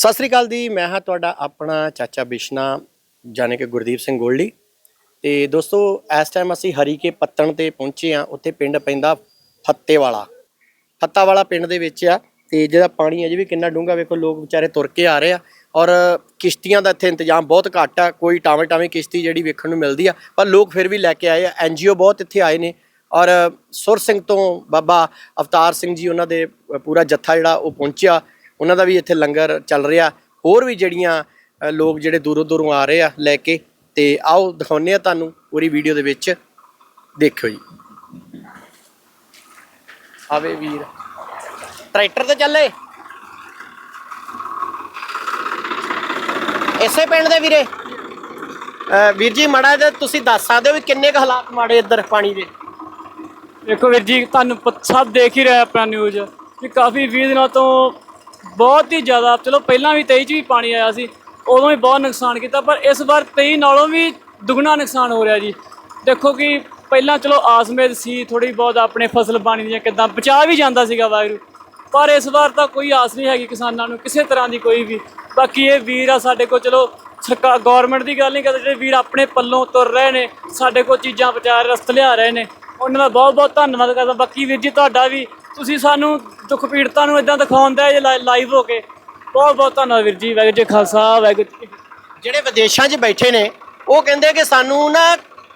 ਸਤਿ ਸ੍ਰੀ ਅਕਾਲ ਜੀ, ਮੈਂ ਹਾਂ ਤੁਹਾਡਾ ਆਪਣਾ ਚਾਚਾ ਬਿਸ਼ਨਾ ਜਾਨੇ ਕਿ ਗੁਰਦੀਪ ਸਿੰਘ ਗੋਲਡੀ। ਤੇ ਦੋਸਤੋ, ਇਸ ਟਾਈਮ ਅਸੀਂ ਹਰੀਕੇ ਪੱਤਣ ਤੇ ਪਹੁੰਚੇ ਆ ਉੱਥੇ ਪਿੰਡ ਪੈਂਦਾ ਫੱਤੇ ਵਾਲਾ ਫੱਤਾ ਪਿੰਡ ਦੇ ਵਿੱਚ ਆ, ਤੇ ਜਿਹਦਾ ਪਾਣੀ ਅਜੇ ਵੀ ਕਿੰਨਾ ਡੂੰਘਾ, ਵੇਖੋ ਲੋਕ ਵਿਚਾਰੇ ਤੁਰ ਕੇ ਆ ਰਹੇ ਆ, ਔਰ ਕਿਸ਼ਤੀਆਂ ਦਾ ਇੱਥੇ ਇੰਤਜ਼ਾਮ ਬਹੁਤ ਘੱਟ ਆ, ਕੋਈ ਟਾਵੇਂ ਟਾਵੇਂ ਕਿਸ਼ਤੀ ਜਿਹੜੀ ਵੇਖਣ ਨੂੰ ਮਿਲਦੀ ਆ, ਪਰ ਲੋਕ ਫਿਰ ਵੀ ਲੈ ਕੇ ਆਏ ਆ ਐਨਜੀਓ ਬਹੁਤ ਇੱਥੇ ਆਏ ਨੇ, ਔਰ ਸੁਰ ਸਿੰਘ ਤੋਂ ਬਾਬਾ ਅਵਤਾਰ ਸਿੰਘ ਜੀ, ਉਹਨਾਂ ਦੇ ਪੂਰਾ ਜੱਥਾ ਜਿਹੜਾ ਉਹ ਪਹੁੰਚਿਆ ਉਹਨਾਂ ਦਾ ਵੀ ਇੱਥੇ ਲੰਗਰ ਚੱਲ ਰਿਹਾ। ਹੋਰ ਵੀ ਜਿਹੜੀਆਂ ਲੋਕ ਜਿਹੜੇ ਦੂਰੋਂ ਦੂਰੋਂ ਆ ਰਹੇ ਆ ਲੈ ਕੇ, ਤੇ ਆਓ ਦਿਖਾਉਂਦੇ ਆ ਤੁਹਾਨੂੰ ਪੂਰੀ ਵੀਡੀਓ ਦੇ ਵਿੱਚ। ਦੇਖਿਓ ਜੀ। ਆਵੇ ਵੀਰ। ਟਰੈਕਟਰ ਤੇ ਚੱਲੇ। ਇਸੇ ਪਿੰਡ ਦੇ ਵੀਰੇ। ਵੀਰ ਜੀ ਮੜਾ ਜੇ ਤੁਸੀਂ ਦੱਸ ਸਕਦੇ ਹੋ ਵੀ ਕਿੰਨੇ ਕੁ ਹਾਲਾਤ ਮਾੜੇ ਇੱਧਰ ਪਾਣੀ ਦੇ? ਦੇਖੋ ਵੀਰ ਜੀ, ਤੁਹਾਨੂੰ ਸਭ ਦੇਖ ਹੀ ਰਿਹਾ ਆਪਣਾ ਨਿਊਜ਼ ਕਿ ਕਾਫੀ 20 ਦਿਨਾਂ ਤੋਂ ਬਹੁਤ ਹੀ ਜ਼ਿਆਦਾ, ਚਲੋ ਪਹਿਲਾਂ ਵੀ 23 ਚ ਵੀ ਪਾਣੀ ਆਇਆ ਸੀ, ਉਦੋਂ ਵੀ ਬਹੁਤ ਨੁਕਸਾਨ ਕੀਤਾ, ਪਰ ਇਸ ਵਾਰ 23 ਨਾਲੋਂ ਵੀ ਦੁੱਗਣਾ ਨੁਕਸਾਨ ਹੋ ਰਿਹਾ ਜੀ। ਦੇਖੋ ਕਿ ਪਹਿਲਾਂ ਚਲੋ ਆਸਮੇਦ ਸੀ ਥੋੜੀ ਬਹੁਤ ਆਪਣੇ ਫਸਲ ਬਾਣੀ ਦੀਆਂ ਕਿਦਾਂ ਬਚਾ ਵੀ ਜਾਂਦਾ ਸੀਗਾ ਵਾਹਿਗੁਰੂ। ਪਰ ਇਸ ਵਾਰ ਤਾਂ ਕੋਈ ਆਸ ਨਹੀਂ ਹੈਗੀ ਕਿਸਾਨਾਂ ਨੂੰ, ਕਿਸੇ ਤਰ੍ਹਾਂ ਦੀ ਕੋਈ ਵੀ। ਬਾਕੀ ਇਹ ਵੀਰ ਆ ਸਾਡੇ ਕੋਲ, ਚਲੋ ਸਰਕਾਰ ਗਵਰਨਮੈਂਟ ਦੀ ਗੱਲ ਨਹੀਂ ਕਰਦੇ, ਜਿਹੜੇ ਵੀਰ ਆਪਣੇ ਪੱਲੋਂ ਤੁਰ ਰਹੇ ਨੇ, ਸਾਡੇ ਕੋਲ ਚੀਜ਼ਾਂ ਬਚਾ ਰਹੇ, ਰਸਤ ਲਿਆ ਰਹੇ ਨੇ, ਉਹਨਾਂ ਦਾ ਬਹੁਤ ਬਹੁਤ ਧੰਨਵਾਦ ਕਰਦਾ। ਬਾਕੀ ਵੀਰ ਜੀ, ਤੁਹਾਡਾ ਵੀ ਤੁਸੀਂ ਸਾਨੂੰ ਦੁੱਖ ਪੀੜਤਾਂ ਨੂੰ ਇਦਾਂ ਦਿਖਾਉਂਦਾ ਜੇ ਲਾਈਵ ਹੋ ਕੇ ਬਹੁਤ ਬਹੁਤ ਧੰਨਵਾਦ ਵੀਰ ਜੀ ਵਾਹਿਗੁਰੂ ਜੀ ਕਾ ਖਾਲਸਾ ਕੀ ਫਤਿਹ। ਜਿਹੜੇ ਵਿਦੇਸ਼ਾਂ 'ਚ ਬੈਠੇ ਨੇ ਉਹ ਕਹਿੰਦੇ ਕਿ ਸਾਨੂੰ ਨਾ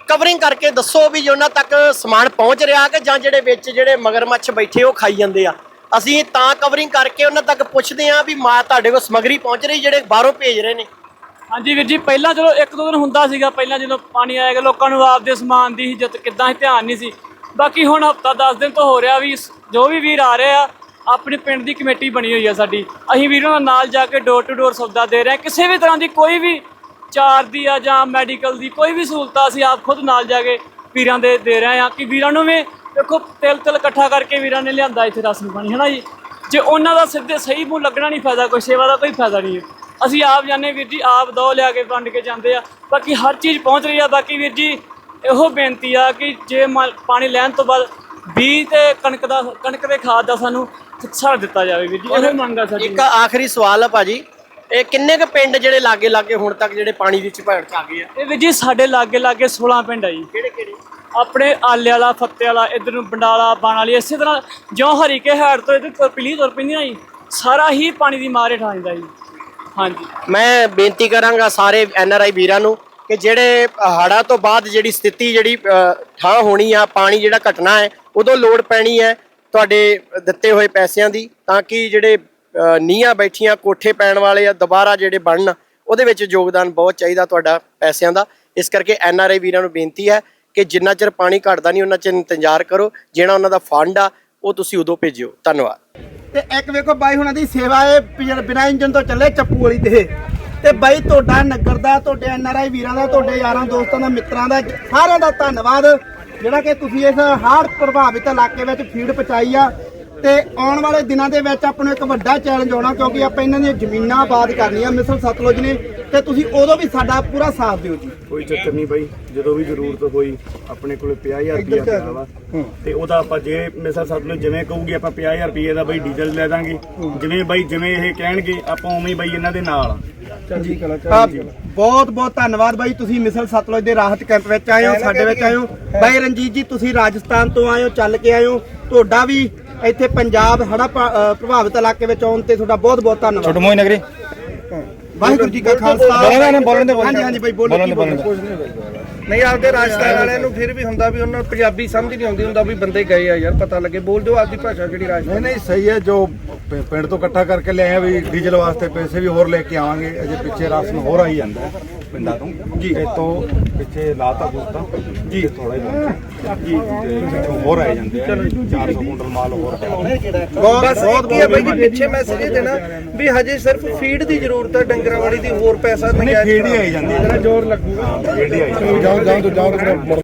ਕਵਰਿੰਗ ਕਰਕੇ ਦੱਸੋ ਵੀ ਜੇ ਉਹਨਾਂ ਤੱਕ ਸਮਾਨ ਪਹੁੰਚ ਰਿਹਾ ਕਿ ਜਾਂ ਜਿਹੜੇ ਵਿੱਚ ਜਿਹੜੇ ਮਗਰਮੱਛ ਬੈਠੇ ਉਹ ਖਾਈ ਜਾਂਦੇ ਆ। ਅਸੀਂ ਤਾਂ ਕਵਰਿੰਗ ਕਰਕੇ ਉਹਨਾਂ ਤੱਕ ਪੁੱਛਦੇ ਆ ਵੀ ਮਾ ਤੁਹਾਡੇ ਕੋਲ ਸਮਗਰੀ ਪਹੁੰਚ ਰਹੀ ਜਿਹੜੇ ਬਾਹਰੋਂ ਭੇਜ ਰਹੇ ਨੇ। ਹਾਂਜੀ ਵੀਰ ਜੀ ਪਹਿਲਾਂ ਚਲੋ ਇੱਕ ਦੋ ਦਿਨ ਹੁੰਦਾ ਸੀਗਾ ਪਹਿਲਾਂ ਜਦੋਂ ਪਾਣੀ ਆਏਗਾ ਲੋਕਾਂ ਨੂੰ ਆਪਦੇ ਸਮਾਨ ਦੀ ਇੱਜ਼ਤ ਕਿੱਦਾਂ ਸੀ ਧਿਆਨ ਨਹੀਂ ਸੀ। ਬਾਕੀ ਹੁਣ ਹਫਤਾ 10 ਦਿਨ ਤੋਂ ਹੋ ਰਿਹਾ ਵੀ ਜੋ ਵੀ ਵੀਰ ਆ ਰਹੇ ਆ, ਆਪਣੇ ਪਿੰਡ ਦੀ ਕਮੇਟੀ ਬਣੀ ਹੋਈ ਆ ਸਾਡੀ। ਅਸੀਂ ਵੀਰਾਂ ਨਾਲ ਨਾਲ ਜਾ ਕੇ ਡੋਰ ਟੂ ਡੋਰ ਸੌਦਾ ਦੇ ਰਹੇ ਹਾਂ। ਕਿਸੇ ਵੀ ਤਰ੍ਹਾਂ ਦੀ ਕੋਈ ਵੀ ਚਾਰ ਦੀ ਆ ਜਾਂ ਮੈਡੀਕਲ ਦੀ ਕੋਈ ਵੀ ਸਹੂਲਤ ਅਸੀਂ ਆਪ ਖੁਦ ਨਾਲ ਜਾ ਕੇ ਵੀਰਾਂ ਦੇ ਦੇ ਰਹੇ ਹਾਂ ਕਿ ਵੀਰਾਂ ਨੂੰ ਵੀ ਦੇਖੋ ਤਿਲ ਤਿਲ ਇਕੱਠਾ ਕਰਕੇ ਵੀਰਾਂ ਨੇ ਲਿਆਂਦਾ ਇੱਥੇ ਰਾਸ਼ਨ ਪਾਣੀ ਹੈ ਨਾ ਜੀ? ਜੇ ਉਹਨਾਂ ਦਾ ਸਿੱਧੇ ਸਹੀ ਮੂੰਹ ਲੱਗਣਾ ਨਹੀਂ ਫਾਇਦਾ, ਕੋਈ ਸੇਵਾ ਦਾ ਕੋਈ ਫਾਇਦਾ ਨਹੀਂ ਹੈ। ਅਸੀਂ ਆਪ ਜਾਂਦੇ ਵੀਰ ਜੀ, ਆਪ ਦੋ ਲਿਆ ਕੇ ਵੰਡ ਕੇ ਜਾਂਦੇ ਆ। ਬਾਕੀ ਹਰ ਚੀਜ਼ ਪਹੁੰਚ ਰਹੀ ਆ। ਬਾਕੀ ਵੀਰ ਜੀ ਇਹੋ ਬੇਨਤੀ ਆ ਕਿ ਜੇ ਪਾਣੀ ਲੈਣ ਤੋਂ ਬਾਅਦ ਬੀਜ ਤੇ ਕਣਕ ਦਾ ਕਣਕ ਦੇ ਖਾਦ ਦਾ ਸਾਨੂੰ ਛੱਡ ਦਿੱਤਾ ਜਾਵੇ ਵੀਰ ਜੀ ਇਹੋ ਮੰਗ ਆ ਸਾਡੀ। ਇੱਕ ਆਖਰੀ ਸਵਾਲ ਆ ਭਾਜੀ। ਇਹ ਕਿੰਨੇ ਕੁ ਪਿੰਡ ਜਿਹੜੇ ਲਾਗੇ ਲਾਗੇ ਹੁਣ ਤੱਕ ਜਿਹੜੇ ਪਾਣੀ ਦੀ ਚਪੇਟ 'ਚ ਆ ਗਏ ਆ? ਇਹ ਵੀਰ ਜੀ ਸਾਡੇ ਲਾਗੇ ਲਾਗੇ 16 ਪਿੰਡ ਆ ਜੀ। ਕਿਹੜੇ ਕਿਹੜੇ? ਆਪਣੇ ਆਲੇ ਵਾਲਾ ਫੱਤੇ ਵਾਲਾ ਇਧਰ ਨੂੰ ਬੰਡਾਲਾ ਬਾਣ ਵਾਲੀ ਇਸੇ ਤਰ੍ਹਾਂ ਜਿਉਂ ਹਰੀਕੇ ਹੈੜ ਤੋਂ ਇਧਰ ਤੁਰ ਪਲੀ ਤੁਰ ਪੈਂਦੀਆਂ ਜੀ ਸਾਰਾ ਹੀ ਪਾਣੀ ਦੀ ਮਾਰ ਹੇਠ ਜਾਂਦਾ ਜੀ। ਹਾਂਜੀ। ਮੈਂ ਬੇਨਤੀ ਕਰਾਂਗਾ ਸਾਰੇ ਐਨ ਆਰ ਆਈ ਵੀਰਾਂ ਨੂੰ ਕਿ ਜਿਹੜੇ ਹੜ੍ਹਾਂ ਤੋਂ ਬਾਅਦ ਜਿਹੜੀ ਸਥਿਤੀ ਜਿਹੜੀ ਠਾਹ ਹੋਣੀ ਆ ਪਾਣੀ ਜਿਹੜਾ ਘਟਣਾ ਹੈ ਉਦੋਂ ਲੋੜ ਪੈਣੀ ਹੈ ਤੁਹਾਡੇ ਦਿੱਤੇ ਹੋਏ ਪੈਸਿਆਂ ਦੀ ਤਾਂ ਕਿ ਜਿਹੜੇ ਅ, ਨੀਹਾਂ ਬੈਠੀਆਂ ਕੋਠੇ ਪੈਣ ਵਾਲੇ ਆ ਦੁਬਾਰਾ ਜਿਹੜੇ ਬਣਨ ਉਹਦੇ ਵਿੱਚ ਯੋਗਦਾਨ ਬਹੁਤ ਚਾਹੀਦਾ ਤੁਹਾਡਾ ਪੈਸਿਆਂ ਦਾ। ਇਸ ਕਰਕੇ ਐਨ ਆਰ ਆਈ ਵੀਰਾਂ ਨੂੰ ਬੇਨਤੀ ਹੈ ਕਿ ਜਿੰਨਾ ਚਿਰ ਪਾਣੀ ਘਟਦਾ ਨਹੀਂ ਉਹਨਾਂ ਚਿਰ ਇੰਤਜ਼ਾਰ ਕਰੋ। ਜਿਹੜਾ ਉਹਨਾਂ ਦਾ ਫੰਡ ਆ ਉਹ ਤੁਸੀਂ ਉਦੋਂ ਭੇਜਿਓ। ਧੰਨਵਾਦ। ਤੇ ਇੱਕ ਵੇਖੋ ਬਾਈ ਹੁਣਾਂ ਦੀ ਸੇਵਾ ਹੈ ਬਿਨਾਂ ਇੰਜਨ ਤੋਂ ਚੱਲੇ ਚੱਪੂ ਵਾਲੀ ਤੇ। ਤੇ ਬਾਈ ਤੁਹਾਡਾ ਨਗਰ ਦਾ ਤੁਹਾਡੇ ਐਨਆਰਆਈ ਵੀਰਾਂ ਦਾ ਤੁਹਾਡੇ ਯਾਰਾਂ ਦੋਸਤਾਂ ਦਾ ਮਿੱਤਰਾਂ ਦਾ ਸਾਰਿਆਂ ਦਾ ਧੰਨਵਾਦ। ਜਿਹੜਾ ਕਿ ਤੁਸੀਂ ਇਸ ਹੜ੍ਹ ਪ੍ਰਭਾਵਿਤ ਇਲਾਕੇ ਵਿੱਚ ਫੀਡ ਪਹੁੰਚਾਈ ਆ ਤੇ ਆਉਣ ਵਾਲੇ ਦਿਨਾਂ ਦੇ ਵਿੱਚ ਆਪਾਂ ਨੂੰ ਇੱਕ ਵੱਡਾ ਚੈਲੰਜ ਆਉਣਾ ਕਿਉਂਕਿ ਆਪਾਂ ਇਹਨਾਂ ਦੀਆਂ ਜ਼ਮੀਨਾਂ ਆਬਾਦ ਕਰਨੀਆਂ ਮਿਸਲ ਸਤਲੁਜ ਨੇ ਤੇ ਤੁਸੀਂ ਉਦੋਂ ਵੀ ਸਾਡਾ ਪੂਰਾ ਸਾਥ ਦਿਓ ਜੀ। ਕੋਈ ਚੱਕਰ ਨਹੀਂ ਬਾਈ ਜਦੋਂ ਵੀ ਜ਼ਰੂਰਤ ਹੋਈ ਆਪਣੇ ਕੋਲੇ 50000 ਰੁਪਇਆ ਪਿਆ ਵਾ। ਤੇ ਉਹਦਾ ਆਪਾਂ ਜੇ ਮਿਸਲ ਸਤਲੁਜ ਜਿਵੇਂ ਕਹੂਗੀ ਆਪਾਂ 50000 ਰੁਪਏ ਦਾ ਬਾਈ ਡੀਜ਼ਲ ਲੈ ਦਾਂਗੇ। ਜਿਵੇਂ ਬਾਈ ਜਿਵੇਂ ਇਹ ਕਹਿਣਗੇ ਆਪਾਂ ਉਵੇਂ ਹੀ ਬਾਈ ਇਹਨਾਂ ਦੇ ਨਾਲ ਬਹੁਤ ਬਹੁਤ ਧੰਨਵਾਦ ਬਾਈ। ਤੁਸੀਂ ਮਿਸਲ ਸਤਲੁਜ ਦੇ ਰਾਹਤ ਕੈਂਪ ਵਿੱਚ ਆਏ ਹੋ ਸਾਡੇ ਵਿੱਚ ਆਏ ਹੋ। ਬਾਈ ਰਣਜੀਤ ਜੀ ਤੁਸੀਂ ਰਾਜਸਥਾਨ ਤੋਂ ਆਏ ਹੋ ਚੱਲ ਕੇ ਆਏ ਹੋ। ਤੁਹਾਡਾ ਵੀ ਇੱਥੇ ਪੰਜਾਬ ਹੜਾ ਪ੍ਰਭਾਵਿਤ ਇਲਾਕੇ ਵਿੱਚ ਆਉਣ ਤੇ ਤੁਹਾਡਾ ਬਹੁਤ ਬਹੁਤ ਧੰਨਵਾਦ। ਛੋਟੂ ਮੋਈ ਨਗਰੀ। ਵਾਹਿਗੁਰੂ ਜੀ ਕਾ ਖਾਲਸਾ। ਬੋਲਣਾ ਨਾ, ਬੋਲਣ ਦੇ, ਬੋਲਣ ਦੇ। ਹਾਂਜੀ ਹਾਂਜੀ ਬਾਈ ਬੋਲੋ ਬੋਲਣ ਕੀ ਦੇ, ਬੋਲਣ ਦੇ। ਬੋਲਣਾ ਨਹੀਂ ਆਪਦੇ ਰਾਜਸਥਾਨ ਵਾਲਿਆਂ ਨੂੰ ਫਿਰ ਵੀ ਹੁੰਦਾ ਵੀ ਉਹਨਾਂ ਨੂੰ ਪੰਜਾਬੀ ਸਮਝ ਨਹੀਂ ਆਉਂਦੀ ਹੁੰਦਾ ਵੀ ਬੰਦੇ ਗਏ ਆ ਯਾਰ ਪਤਾ ਲੱਗੇ। ਬੋਲ ਦਿਓ ਆਪਦੀ ਭਾਸ਼ਾ ਜਿਹੜੀ ਰਾਜਸਥਾਨ ਨਹੀਂ ਨਹੀਂ ਸਹੀ ਹੈ ਜੋ ਪ- ਪਿੰਡ ਤੋਂ ਇਕੱਠਾ ਕਰਕੇ ਲਿਆਏ ਆ ਵੀ ਡੀਜ਼ਲ ਵਾਸਤੇ ਪੈਸੇ ਵੀ ਹੋਰ ਲੈ ਕੇ ਆਵਾਂਗੇ ਅਜੇ ਪਿੱਛੇ ਰਾਸ਼ਨ ਹੋਰ ਆਈ ਜਾਂਦਾ ਹੈ ਪਿੰਡਾਂ ਤੋਂ। ਜੀ। ਇਹ ਤੋਂ ਪਿੱਛੇ ਲਾਤਾ ਗੁਸਤਾ ਜੀ। ਥੋੜਾ ਜਿਹਾ ਜੀ ਤੇ ਪਿੱਛੋਂ ਹੋਰ ਆਏ ਜਾਂਦੇ ਆ 400 ਕੁਇੰਟਲ ਮਾਲ ਹੋਰ ਬਸ ਬਹੁਤ ਕੀ ਹੈ ਬਾਈ ਜੀ ਪਿੱਛੇ ਮੈਸੇਜ ਇਹ ਦੇਣਾ ਵੀ ਹਜੇ ਸਿਰਫ ਫੀਡ ਦੀ ਜ਼ਰੂਰਤ ਹੈ ਡੰਗਰਾਂ ਵਾਲੀ ਦੀ ਹੋਰ ਪੈਸਾ ਨਹੀਂ ਫੀਡ ਹੀ ਆਈ ਜਾਂਦੀ ਹੈ। ਜ਼ੋਰ ਲੱਗੂਗਾ। ਫੀਡ ਹੀ ਆਈ ਜਾਂਦੀ ਹੈ। ਜਾਓ ਜਾਓ ਜਾਓ